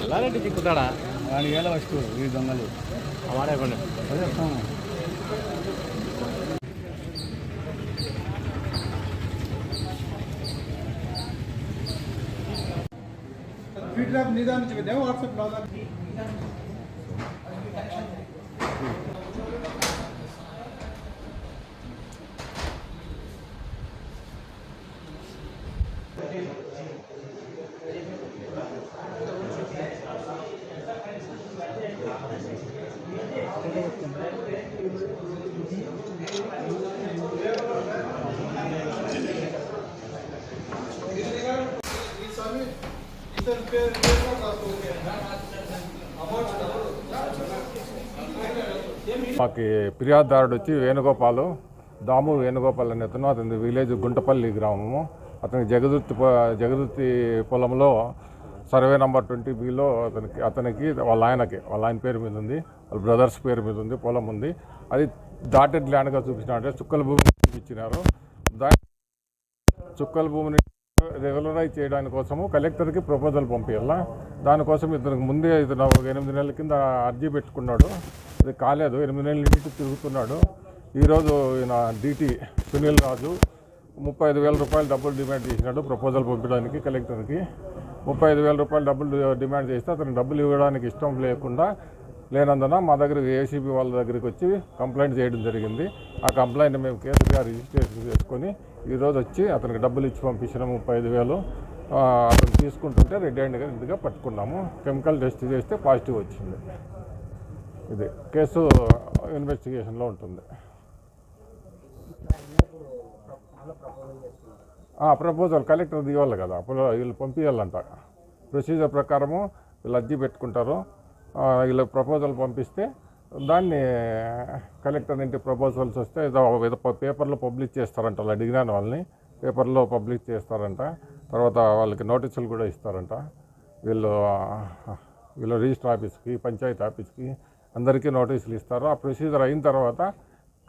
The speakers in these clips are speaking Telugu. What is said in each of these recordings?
మల్లారెడ్డి చిక్కుతాడా? వాడికి వేల ఫస్ట్ ఈ దొంగలు. వాడే కొన్ని ఫీడ్బ్యాక్ నీ దాని నుంచి పెట్టావా వాట్సాప్ నా దాని ఈ స్వామి ఇతని పేరు పేరు కూడా రాసుకో. మాకు ఫిర్యాదుదారుడు వచ్చి వేణుగోపాలు దాము వేణుగోపాల్ అనే అతను అతని విలేజ్ గుంటపల్లి గ్రామము. అతనికి జగదుర్తి జగదుర్తి పొలంలో సర్వే నెంబర్ ట్వంటీ బిలో అతనికి అతనికి వాళ్ళ ఆయనకి వాళ్ళ ఆయన పేరు మీద ఉంది వాళ్ళ బ్రదర్స్ పేరు మీద ఉంది పొలం ఉంది. అది దాటెడ్ ల్యాండ్గా చూపించినారంటే చుక్కల భూమి చూపించినారు. దాని చుక్కల భూమిని రెగ్యులరైజ్ చేయడానికి కోసము కలెక్టర్కి ప్రపోజల్ పంపించాల దానికోసం ఇతనికి ముందే ఇతను ఒక ఎనిమిది నెలల కింద అర్జీ పెట్టుకున్నాడు. అది కాలేదు ఎనిమిది నెలల నుంచి తిరుగుతున్నాడు. ఈరోజు ఈయన డీటీ సునీల్ రాజు ముప్పై ఐదు వేల రూపాయలు డబ్బులు డిమాండ్ చేసినాడు ప్రపోజల్ పంపించడానికి కలెక్టర్కి. ముప్పై ఐదు వేల రూపాయలు డబ్బులు డిమాండ్ చేస్తే అతను డబ్బులు ఇవ్వడానికి ఇష్టం లేకుండా లేనందున మా దగ్గర ఏసీబీ వాళ్ళ దగ్గరికి వచ్చి కంప్లైంట్ చేయడం జరిగింది. ఆ కంప్లైంట్ మేము కేసుగా రిజిస్ట్రేషన్ చేసుకొని ఈరోజు వచ్చి అతనికి డబ్బులు ఇచ్చి పంపించిన ముప్పై ఐదు వేలు అతను తీసుకుంటుంటే రెడ్ హ్యాండ్గా పట్టుకున్నాము. కెమికల్ టెస్ట్ చేస్తే పాజిటివ్ వచ్చింది. ఇది కేసు ఇన్వెస్టిగేషన్లో ఉంటుంది. ప్రపోజల్ కలెక్టర్ ఇవ్వాలి కదా అప్పుడు వీళ్ళు పంపించాలంట ప్రొసీజర్ ప్రకారము వీళ్ళు అర్జీ పెట్టుకుంటారు. వీళ్ళకి వీళ్ళు ప్రపోజల్ పంపిస్తే దాన్ని కలెక్టర్ ఇంటి ప్రపోజల్స్ వస్తే ఏదో పేపర్లో పబ్లిష్ చేస్తారంట. వాళ్ళు అడిగినాను వాళ్ళని పేపర్లో పబ్లిష్ చేస్తారంట. తర్వాత వాళ్ళకి నోటీసులు కూడా ఇస్తారంట. వీళ్ళు వీళ్ళు రిజిస్టర్ ఆఫీస్కి పంచాయతీ ఆఫీస్కి అందరికీ నోటీసులు ఇస్తారు. ఆ ప్రొసీజర్ అయిన తర్వాత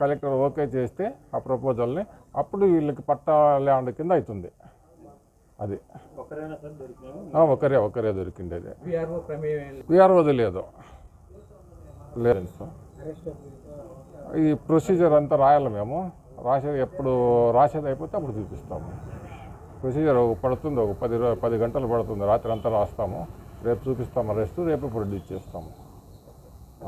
కలెక్టర్ ఓకే చేస్తే ఆ ప్రపోజల్ని అప్పుడు వీళ్ళకి పట్టా ల్యాండ్ కింద అవుతుంది. అది. ఒకరే ఒకరే దొరికిండేది. విఆర్ఓది లేదు. లేదు. ఈ ప్రొసీజర్ అంతా రాయాలి మేము. రాసేది ఎప్పుడు రాసేది అయిపోతే అప్పుడు చూపిస్తాము. ప్రొసీజర్ ఒక పడుతుంది ఒక పది పది గంటలు పడుతుంది. రాత్రి అంతా రాస్తాము. రేపు చూపిస్తాము రెస్ట్ రేపు ప్రొడ్యూస్ చేస్తాము.